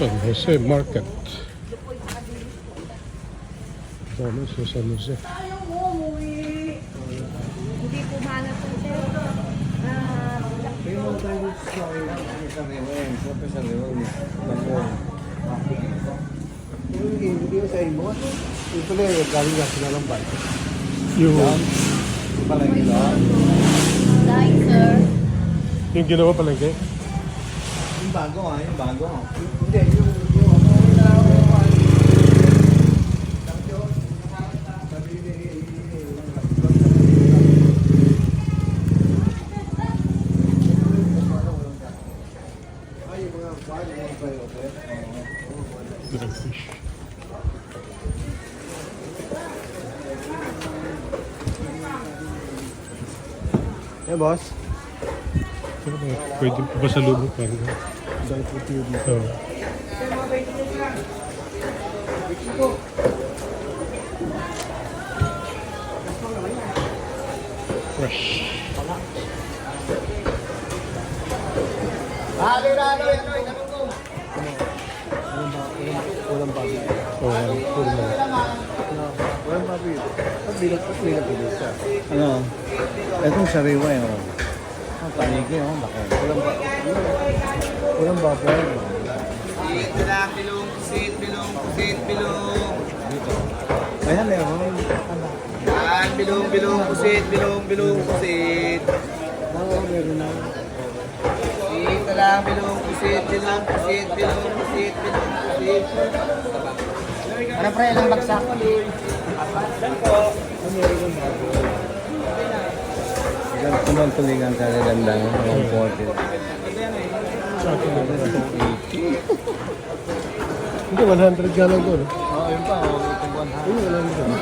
San Jose Market. Dami sa San Jose. Ayaw mo, umuwi. Hindi po mana po siya. Ah, Pero tayo sa sa Rewen, sa sa Rewen, Bangor. Yung ko sa imo, ito lang yung galing na sila ng bike. Yung, Yung pala yung ilo. Dahil, sir. yung ginawa palengke. Yung bago ah, yung bago. Hindi, yung ano? Direct fish. Eh, boss? Pwede pa ba sa lubog pa rin? Dahil po tiyo dito. Fresh. Ah, ano, ano, ano, ko. Walang babi. Oh, ano, puro na. Walang babi. At bilang, at bilang bilang siya. Ano? Itong sariwa yun. Panigi yun. Laki. Walang babi. Walang babi. Sit lang, bilong, sit, bilong, sit, bilong. Dito. Kaya meron. Yan, bilong, bilong, pusit, bilong, bilong, pusit. Oo, meron na. Sit lang, bilong, pusit, bilong, pusit, bilong, pusit, bilong, pusit. Ano pre, ilang bagsak? Ganito naman tulingan sa gandang mga 40. Sa akin na rin. Hindi, 100 nga lang doon. Oo, yun pa. oh, Itong 100. Hindi, wala na doon.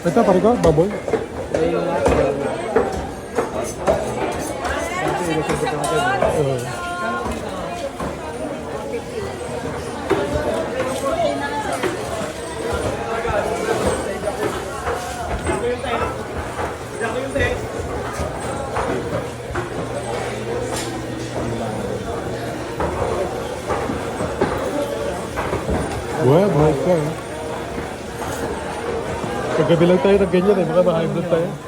Ito, pare ko, baboy. Oo. Buhay, buhay ka. Eh. Kagabi tayo ng ganyan eh, baka ma-high tayo.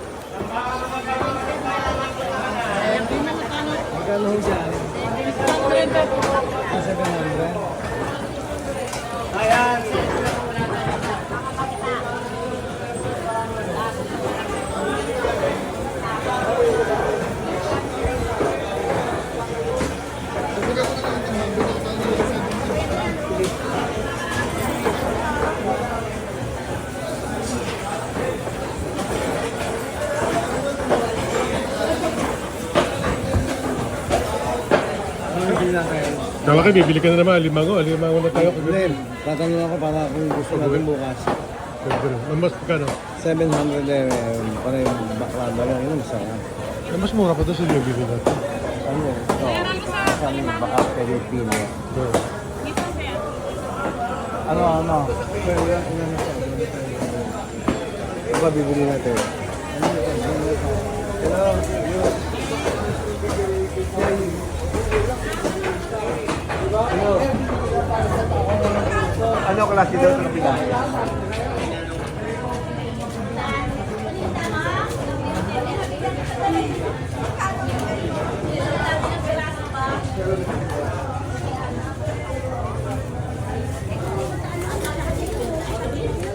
Kayo, bibili ka na naman, alimango, alimango na tayo. Then, tatanong ako para kung gusto natin bukas. Pwede rin. Ang mas magkano? 700 eh, para yung baklava lang yun, masarap. Ang mas mura pa doon sa yung bibili natin. Ano eh? Ito, saan baka Pilipino. So, Ano, ano? Pero yan, yan, yan. Ano bibili natin? Ano? Hello, yun. Hello. Ano klase daw ng bigas?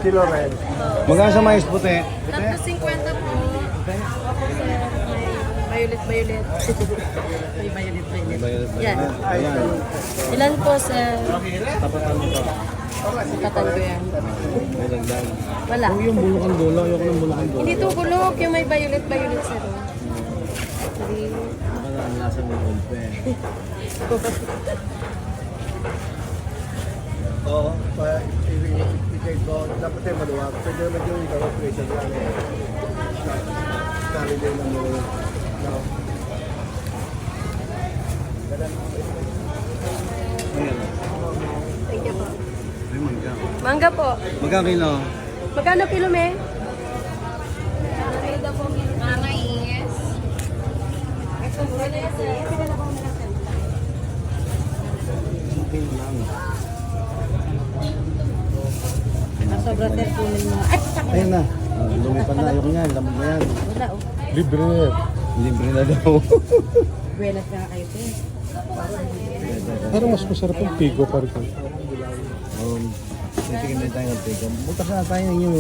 Kilo red. Magkano sa mais puti? Tapos 50 po. Opo, sir. May violet, violet. May violet, violet. Violet, violet. Yan. Ayan. Ilan po, sir? Tapatan mo pa. Katan ko yan. May dagdag. Wala. Huwag yung bulok ang dulo. Ayoko ng bulok ang dulo. Hindi to bulok. Yung may violet, violet, sir. Hindi. Baka ang lasa ng ulpe. Oo. I-take ko. Dapat ay maluwag. Pwede naman yung pressure lang. Kali din ng mga. No. Ayan. Thank you may mangga. Mangga po. Magkano kilo? Magkano kilo, me? Mama, yes. Kilo lang. Ah, sobra terpunin mo. Ay, na. Ah, Lumipan na. Ayoko niyan. Lamang na yan. wala oh. Libre. Libre na daw. Buenas na kayo, te. Pero mas masarap ang pigo pa rin tayo ng tiga. Butas na tayo yung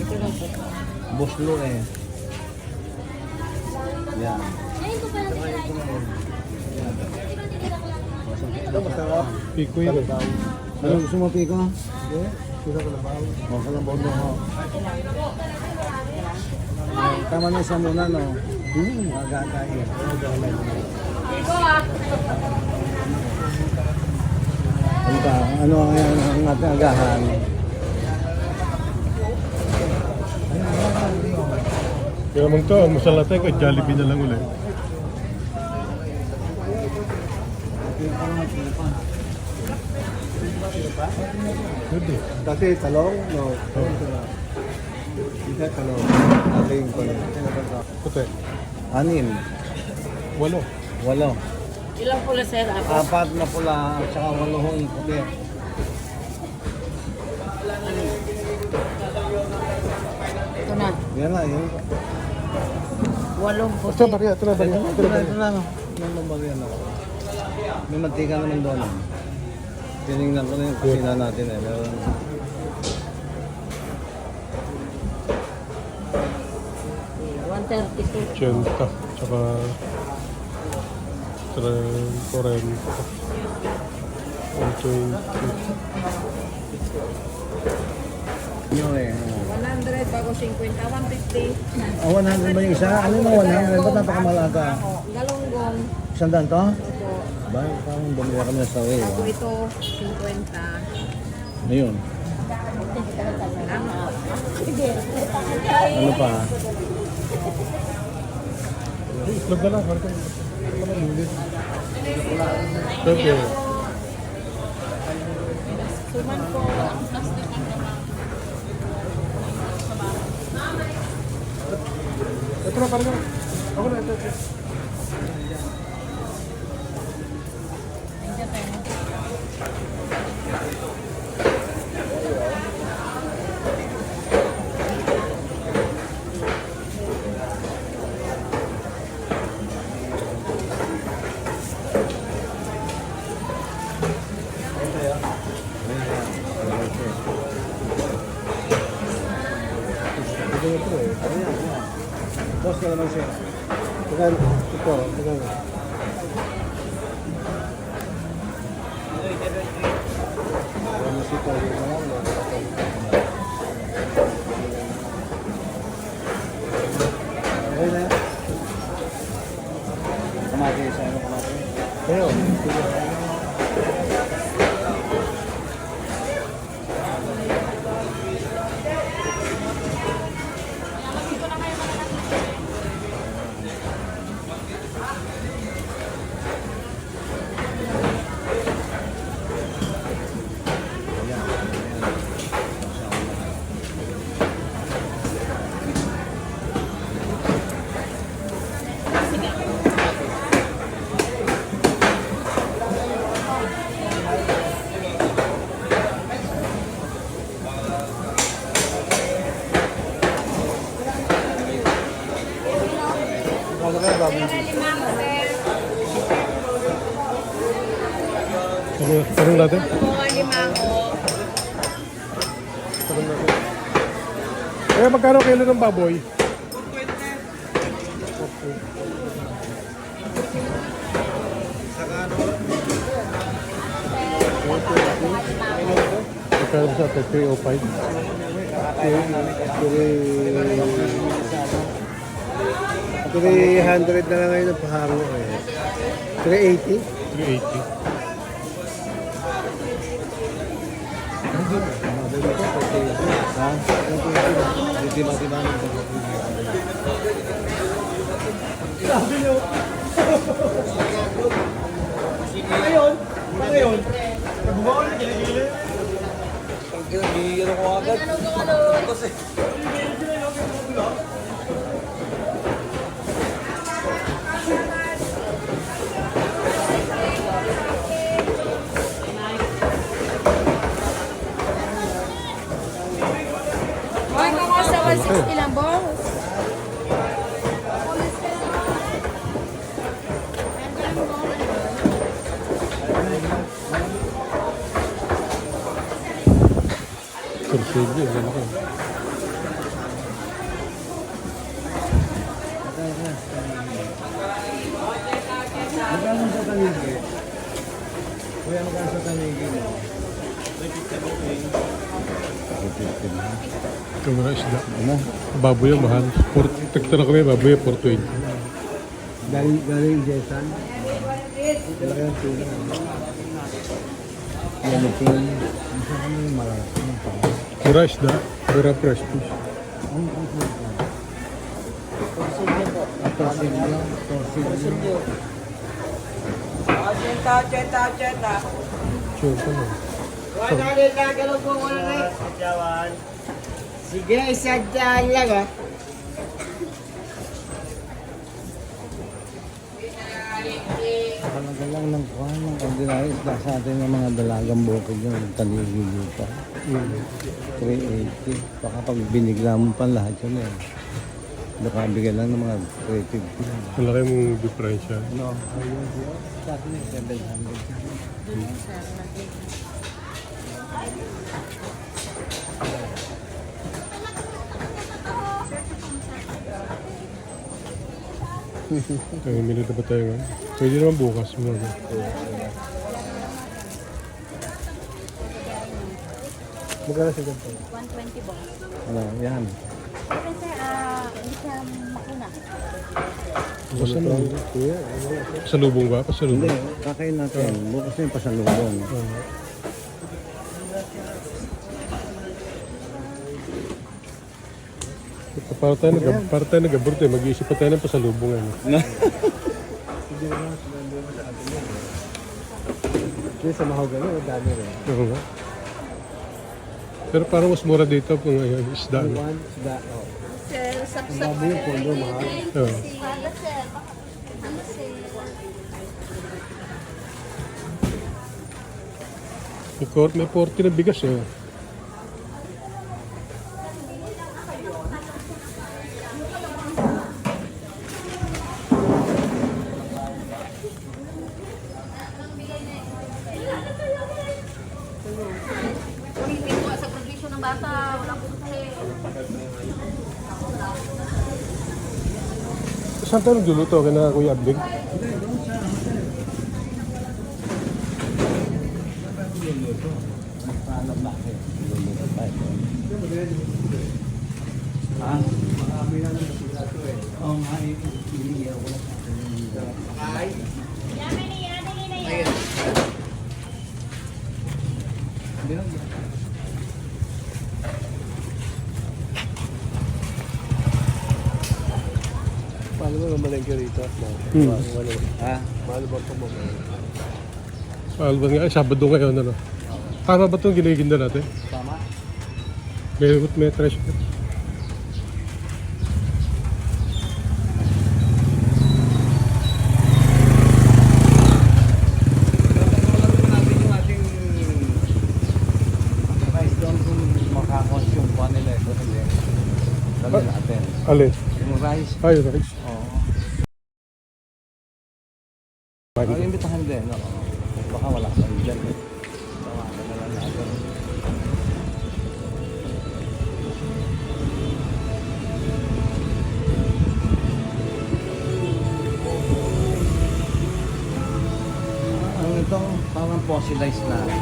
Ito lang po. boslo eh. Yan. Ito masarap. Pigo yun. Ano gusto mo piko? Hindi. Sila ko labaw. O, kalabaw ho. Ay, Tama na isa muna, no? Hmm, magagain. Ano ba? Ano ang, agahan? Kaya mong to, masala tayo kay Jollibee na lang ulit. Pwede. Dati talong, no? Hindi talong. Ating ko Puti. Anim. Walo. Walo. Ilang pula sir? Ako. Apat na pula at saka walohong puti. Ito na. Yan na, yun. Walong po. Ito, Maria. Ito na, Maria. Ito Ito na, na, ito na. no? Yung lumari yan ako. May mantika naman doon. ah. Tinignan ko na yung kusina natin eh. Meron. Chenta. Tsaka... Tren, 40. 120. Nyo eh. 100 bago 50, 150. Ah, 100 ba yung isa? Ano yung 100? Ba't napakamalaga? Galonggong. Isang daan to? Ito. Ba, parang bumili kami ng sawi. Bago ah. ito, 50. Ayun. Lang. Ano pa? Itlog na lang. Harap Pwede. Suman po. Ito na, parang Ako na, ito. ito. Ito ito eh. Ano yan? Ano yan? Boss ka naman siya. Ito, ito, ito. Ano si Tori na lang, no? Okay na yan. Kamati sa ano kamati? Pero, ano ka ba? Ano, tanong natin? Mga limango. Tanong natin. Eh, magkano kilo ng baboy? Magkano sa atin? 305? 300 na lang ngayon ang pahango eh. 380? 380. Ha? Hindi ba diba ng Sabi niyo. Ngayon, ngayon, nagbubawan na gilid-gilid. Pag ginagigil ko agad. Ano Kasi, Ano? Baboy yung mahal. For, tekta na kami, baboy 420. Galing, galing Jesan? Talaga yung tuna. Yan yung... Isa kami yung malaki. Mura isda. Mura fresh fish. Torsilyo. Torsilyo. Cheta, cheta, cheta. Na. Wala na gagalaw po wala na. Sige, sadyan lang ah. Talaga lang ng kuhan ng ordinary isda sa atin ng mga dalagang bukid yung tanigi dito. 380. Baka pag binigla mo pa lahat yun eh. Baka bigyan lang ng mga 350. Malaki mong diferensya. No, ayun siya. Sa atin yung 700. Kaya minute na ba tayo nga? Pwede naman bukas. Mga. Magkano sa ganito? 120 box. Ano, yan. Pero sir, ah, hindi siya makuna. Na. Pasalubong ba? Hindi, Pasalubong. kakain natin. Bukas na yung pasalubong. Para tayo, nag, para tayo nag-abort eh. Mag-iisip pa tayo ng pasalubong. Ano. Hindi, sa mahogany, dami rin. Oo nga. Pero parang mas mura dito kung uh, isda. No? One, isda, oh. Sir, Ang sapsap. baboy yung pondo, mahal. Oo. Ano sir? Ano sir? May, may 40 na bigas eh. Hindi po sa provision ng bata. Wala po kasi. Saan tayo nagluluto? Kaya Kuya Abdig? Ha? Marami na ng sila eh. Oo nga. Hindi ako na Paano mo mamalengke rito? Hmm. Ha? Paano ba ito mamalengke? Alban nga, eh, Sabado ngayon ano. Tama ba itong giniginda natin? Tama? May, may treasure. natin yung ating rice doon kung makakonsume pa nila ito. Dali natin. Alin? Yung rice, Ay, rice. Oo. Ang imbitahan din, oo. Baka wala ka dyan. eh. Tawagan na lang natin. Ang ito, parang fossilized na. Na.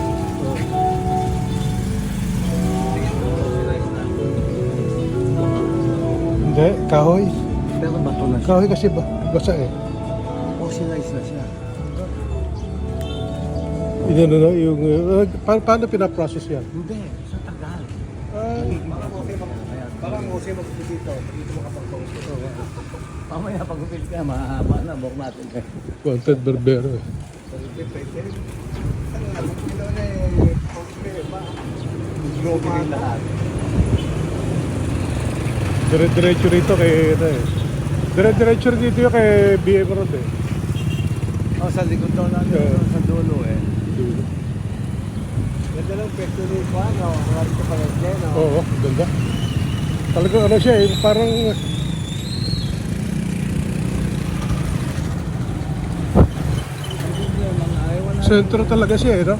Hindi, kahoy. Pero bato na siya. Kahoy kasi ba, basa eh. Fossilized na siya. Yun ano, yung, uh, pa- paano pinaprocess yan? Hindi, sa tagal. Parang kasi magpipito, dito makapagpauso. Mamaya pag upil ka, mahaba na, buhok natin. eh. Wanted Barbero eh. Pwede, pwede. Ano, magpipito na eh, Grobe rin lahat. Dire-diretso rito kay, ano eh. Dire-diretso yung kay BM Road eh. Oh, sa likod daw natin, Yeah. sa dulo eh. Ganda lang pwesto ni Juan, no? Wala dito pa rin no? Oo, ganda. Talaga ano siya eh, parang sentro talaga siya eh, no?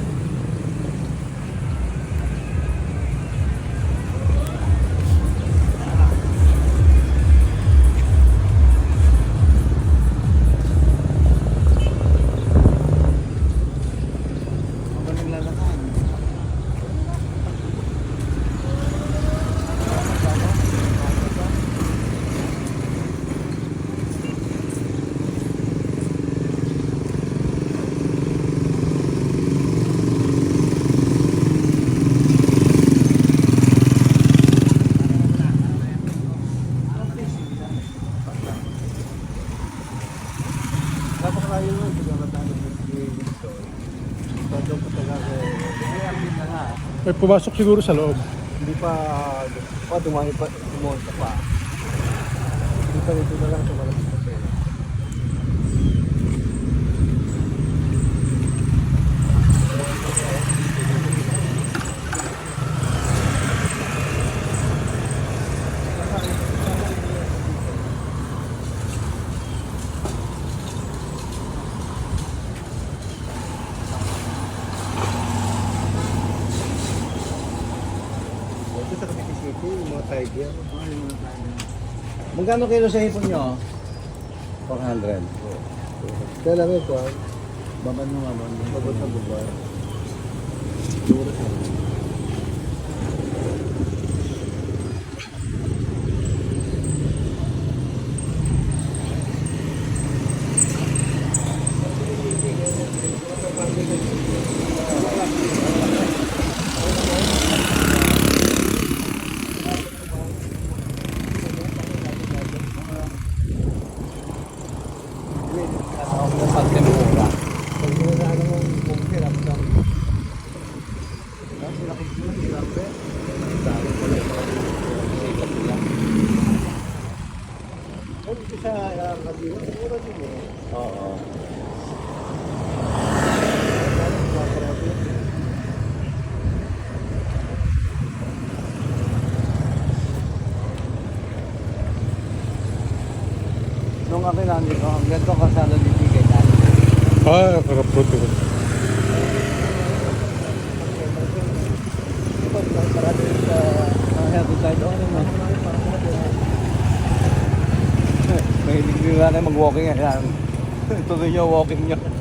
May pumasok siguro sa loob. Hindi pa, pa dumami pa, dumonta pa. Hindi pa dito na lang tumalabas sa pera. Ito sa Cavite City, yung mga tiger. Magkano kilo sa hipon nyo? 400. Kaya lang ito, ah, Baban mo nga ba? mabot na bubar. Siguro sa Pag temura. Pag ginagawa mo yung bumper, up down. Tapos nakikita mo yung bumper. Dami ko lang mga sikat nila. Oh, dito sa uh, Kadira, mura din eh. Oo. Nung akin nandito, ang ganito kasalo bibigay natin. Ah, karap fruit yun. Ito, parado yun sa... Ang healthy tayo doon, ano? Mahilig din na kayo mag-walking yan. Tuloy nyo walking nyo.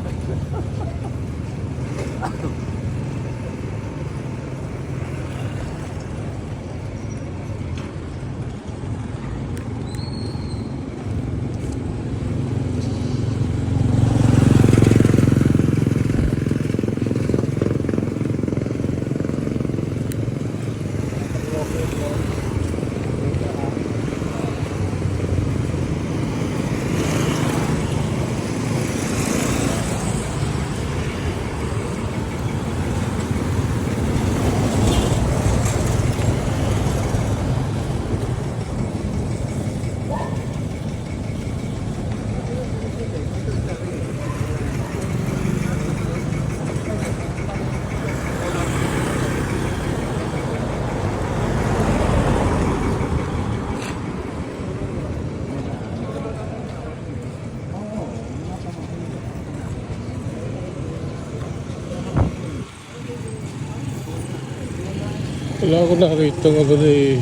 Wala ko nakakita ng ano eh.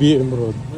BM Road.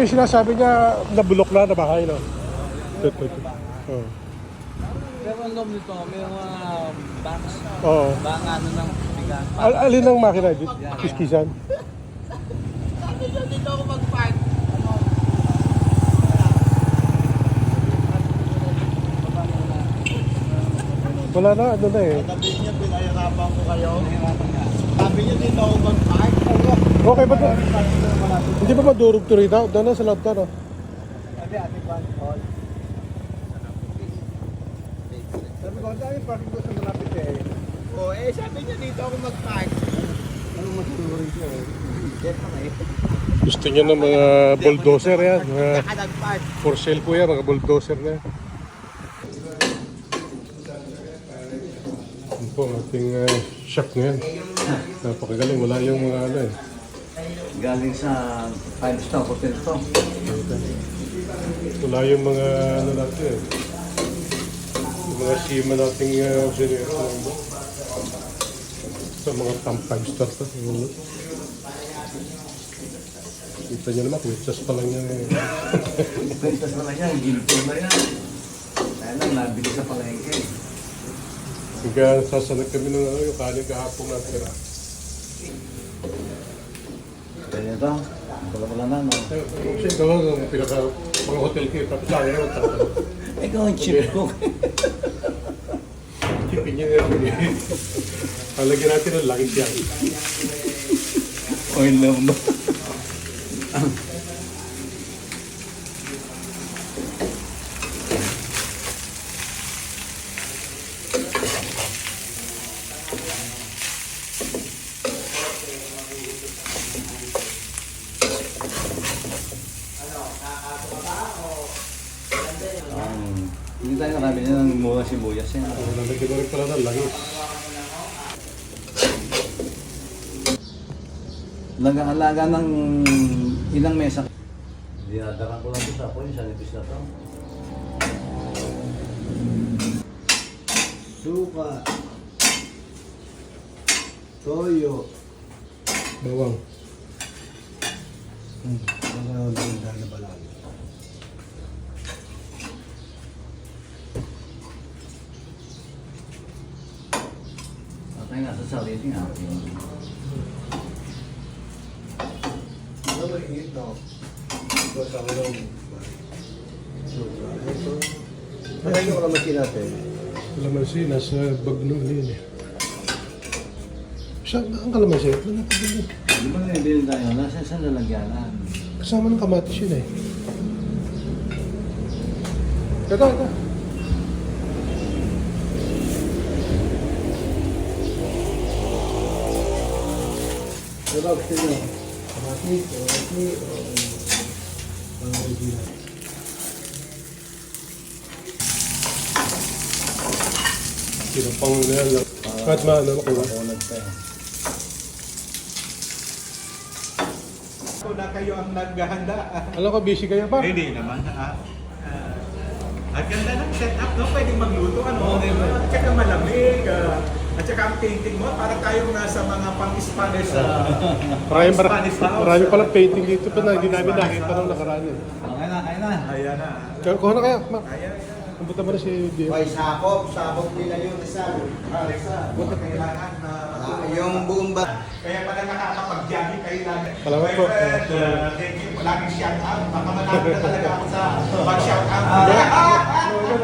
Ito yung sinasabi niya, nabulok na na bahay, no? Ito, ito, ito. Pero ang loob nito, may mga box, Oo. bang ano ng bigas. Al alin ang makina? Kiskisan? Wala na, ano na eh. Sabi niya, pinahirapan ko kayo. Sabi niya, dito ako mag-park. Okay ba to? Hindi ba madurog to rito? Doon na sa loob to, no? Sabi, ate Juan, call. Sabi ko, ang dami parking ko sa malapit eh. Oh, eh sabi niya dito ako mag-park. Anong masunurin siya? Diyan pa kayo. Gusto niya ng mga bulldozer yan. Mga for sale po yan, mga bulldozer na yan. Yan po ang ating uh, shop na yan. Napakagaling, wala yung mga ano eh. Galing sa five star hotel to. Wala yung mga ano natin eh. Yung mga sima nating uh, generator. Sa mga tam 5 star to. Kita niyo naman, kwitsas pa lang yan eh. Kwentas na lang yan, ginto na yan. Kaya lang, nabili sa palengke. Hanggang sasalag kami ng ano, yung kanin kahapon na tira. Kaya ito, wala wala na, no? Kasi ito ang pinaka mga hotel kayo, tapos sa ayaw, tapos Ikaw ang chip cook. tipin niya yan. Palagyan natin ng langit yan. Oil lang ba? Um, hindi tayo nakabili ng mura sibuyas yan. Lalagyan mo rin pala ng langit. Nag-aalaga ng ilang mesa. Dinadaran ko lang ito sa apoy, sa nipis na to. Suka. Toyo. Bawang. Mga maganda na balang. At ay nasa sarili nga. Ano ba init no? Ito sa. Ito. Ano ko naman natin? Kalamansi, nasa bagno yun eh. Saan ang kalamansi? Ito na pabili. Di ba nabili tayo? Nasa sa lalagyanan. Kasama ng kamatis yun eh. Ito, ito. Ano ba gusto nyo? Kamatis, o roti, o mga original. Pinapang na yan lang. Kahit maano, pa eh. Kung na kayo ang naghahanda. Alam ko, busy kayo pa. Hindi naman. Ah, ah, ang ganda ng setup, no? Pwedeng magluto, ano? At saka malamig. ah, at saka ang painting mo, parang tayong nasa mga pang-Spanish. ah, Marami, para, Spanish house. marami palang painting dito pa na hindi namin nakita nung nakaraan eh. Okay na, kaya na. Ayan na. Kaya kuha na kaya, Mark. Ayan. Kumputa mo na si Dio. May sakop, sakop nila yung Rizal. Ah, Alexa, kailangan na... Yung buong ba? Kaya pala nakakapag-jogging kayo lagi. Salamat po. friend, thank you. Laging shout out. Baka na talaga ako sa pag-shout out.